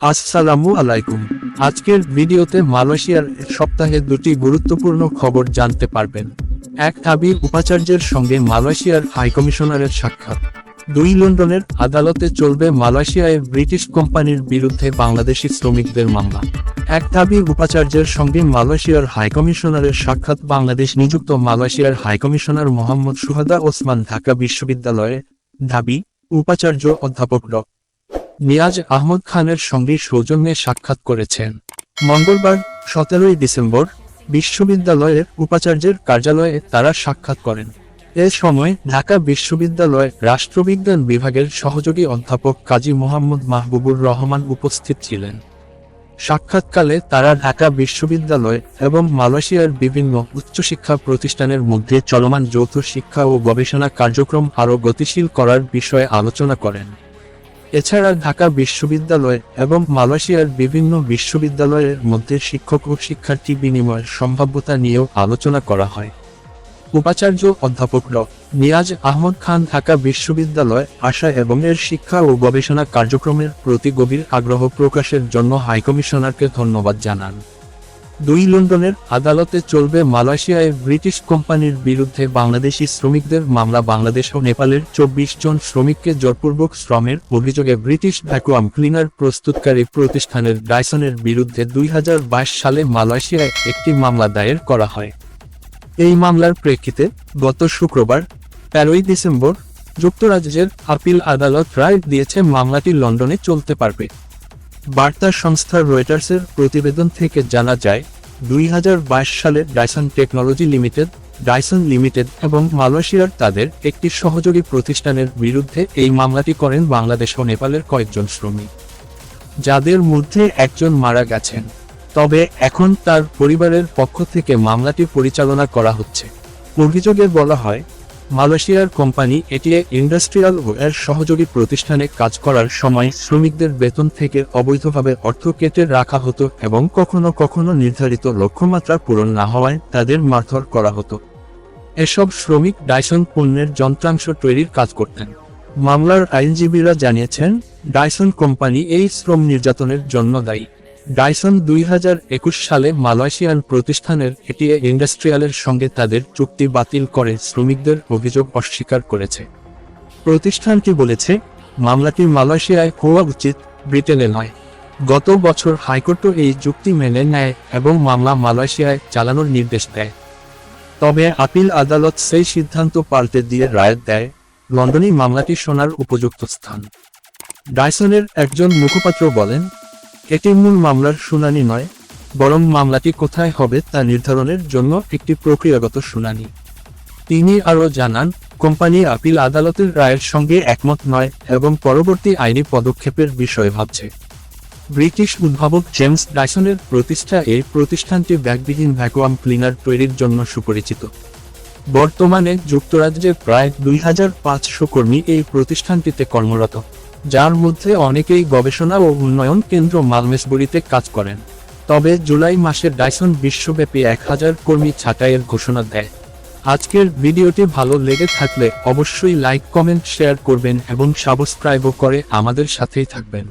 আসসালামু আলাইকুম। আজকের ভিডিওতে মালয়েশিয়ার সপ্তাহে দুটি গুরুত্বপূর্ণ খবর জানতে পারবেন। এক আবির উপাচার্যের সঙ্গে মালয়েশিয়ার হাইকমিশনারের সাক্ষাৎ। দুই, লন্ডনের আদালতে চলবে মালয়েশিয়ায় ব্রিটিশ কোম্পানির বিরুদ্ধে বাংলাদেশি শ্রমিকদের মামলা। এক দাবি উপাচার্যের সঙ্গে মালয়েশিয়ার হাইকমিশনারের সাক্ষাৎ বাংলাদেশ নিযুক্ত মালয়েশিয়ার high commissioner Mohammad Suhada Osman Dhaka বিশ্ববিদ্যালয়ে। দাবি উপাচার্য অধ্যাপক ড। নিয়াজ আহমদ খানের সঙ্গে সৌজন্যে সাক্ষাৎ করেছেন। মঙ্গলবার, সতেরোই ডিসেম্বর, বিশ্ববিদ্যালয়ের উপাচার্যের কার্যালয়ে তারা সাক্ষাৎ করেন। এ সময় ঢাকা বিশ্ববিদ্যালয় রাষ্ট্রবিজ্ঞান বিভাগের সহযোগী অধ্যাপক কাজী মোহাম্মদ মাহবুবুর রহমান উপস্থিত ছিলেন। সাক্ষাৎকালে তারা ঢাকা বিশ্ববিদ্যালয় এবং মালয়েশিয়ার বিভিন্ন উচ্চশিক্ষা প্রতিষ্ঠানের মধ্যে চলমান যৌথ শিক্ষা ও গবেষণা কার্যক্রম আরও গতিশীল করার বিষয়ে আলোচনা করেন। এছাড়া ঢাকা বিশ্ববিদ্যালয় এবং মালয়েশিয়ার বিভিন্ন বিশ্ববিদ্যালয়ের মধ্যে শিক্ষক ও শিক্ষার্থী বিনিময়ের সম্ভাব্যতা নিয়েও আলোচনা করা হয়। উপাচার্য অধ্যাপক ড. নিয়াজ আহমদ খান ঢাকা বিশ্ববিদ্যালয় আশা এবং এর শিক্ষা ও গবেষণা কার্যক্রমের প্রতি গভীর আগ্রহ প্রকাশের জন্য হাইকমিশনারকে ধন্যবাদ জানান। দুই লন্ডনের আদালতে চলবে মালয়েশিয়ায় ব্রিটিশ কোম্পানির বিরুদ্ধে বাংলাদেশি শ্রমিকদের মামলা বাংলাদেশ ও নেপালের চব্বিশ জন শ্রমিককে জোরপূর্বক শ্রমের অভিযোগে ব্রিটিশ ভ্যাকুয়াম ক্লিনার প্রস্তুতকারী প্রতিষ্ঠানের ডাইসনের বিরুদ্ধে দুই হাজার বাইশ সালে মালয়েশিয়ায় একটি মামলা দায়ের করা হয়। এই মামলার প্রেক্ষিতে গত শুক্রবার, তেরোই ডিসেম্বর, যুক্তরাজ্যের আপিল আদালত রায় দিয়েছে মামলাটি লন্ডনে চলতে পারবে। বার্তা সংস্থা রয়টার্সের প্রতিবেদন থেকে জানা যায়, দুই হাজার বাইশ সালে Dyson technology limited Dyson limited এবং মালয়েশিয়ার তাদের একটি সহযোগী প্রতিষ্ঠানের বিরুদ্ধে এই মামলাটি করেন বাংলাদেশ ও নেপালের কয়েকজন শ্রমিক, যাদের মধ্যে একজন মারা গেছেন। তবে এখন তার পরিবারের পক্ষ থেকে মামলাটি পরিচালনা করা হচ্ছে। অভিযোগে বলা হয় মালয়েশিয়ার কোম্পানি এটিএ ইন্ডাস্ট্রিয়াল ও এর সহযোগী প্রতিষ্ঠানে কাজ করার সময় শ্রমিকদের বেতন থেকে অবৈধভাবে অর্থ কেটে রাখা হতো এবং কখনো কখনো নির্ধারিত লক্ষ্যমাত্রা পূরণ না হওয়ায় তাদের মারধর করা হতো। এসব শ্রমিক ডাইসন পণ্যের যন্ত্রাংশ তৈরির কাজ করতেন। মামলার আইনজীবীরা জানিয়েছেন, ডাইসন কোম্পানি এই শ্রম নির্যাতনের জন্য দায়ী। ডাইসন দুই হাজার একুশ সালে মালয়েশিয়ান প্রতিষ্ঠানের এটিএ ইন্ডাস্ট্রিয়ালের সঙ্গে তাদের চুক্তি বাতিল করে শ্রমিকদের অভিযোগ অস্বীকার করেছে। প্রতিষ্ঠানটি বলেছে, মামলাটি মালয়েশিয়ায় হওয়া উচিত, ব্রিটেনে নয়। গত বছর হাইকোর্টও এই চুক্তি মেনে নেয় এবং মামলা মালয়েশিয়ায় চালানোর নির্দেশ দেয়। তবে আপিল আদালত সেই সিদ্ধান্ত পাল্টে দিয়ে রায় দেয় লন্ডনেই মামলাটি শোনার উপযুক্ত স্থান। ডাইসনের একজন মুখপাত্র বলেন এটি মূল মামলার শুনানি নয়, বরং মামলাটি কোথায় হবে তা নির্ধারণের জন্য একটি প্রক্রিয়াগত শুনানি। তিনি আরও জানান, কোম্পানি আপিল আদালতের রায়ের সঙ্গে একমত নয় এবং পরবর্তী আইনি পদক্ষেপের বিষয়ে ভাবছে। ব্রিটিশ উদ্ভাবক জেমস ডাইসনের প্রতিষ্ঠা এই প্রতিষ্ঠানটি ব্যাগবিহীন ভ্যাকুয়াম ক্লিনার তৈরির জন্য সুপরিচিত। বর্তমানে যুক্তরাজ্যের প্রায় দুই হাজার পাঁচশো কর্মী এই প্রতিষ্ঠানটিতে কর্মরত। যার মধ্যে অনেকেই গবেষণা ও উন্নয়ন কেন্দ্র মালমেসবুরিতে কাজ করেন। তবে জুলাই মাসে ডাইসন বিশ্বব্যাপী এক হাজার কর্মী ছাঁটাইয়ের ঘোষণা দেয়। আজকের ভিডিওটি ভালো লেগে থাকলে অবশ্যই লাইক, কমেন্ট, শেয়ার করবেন এবং সাবস্ক্রাইবও করে আমাদের সাথেই থাকবেন।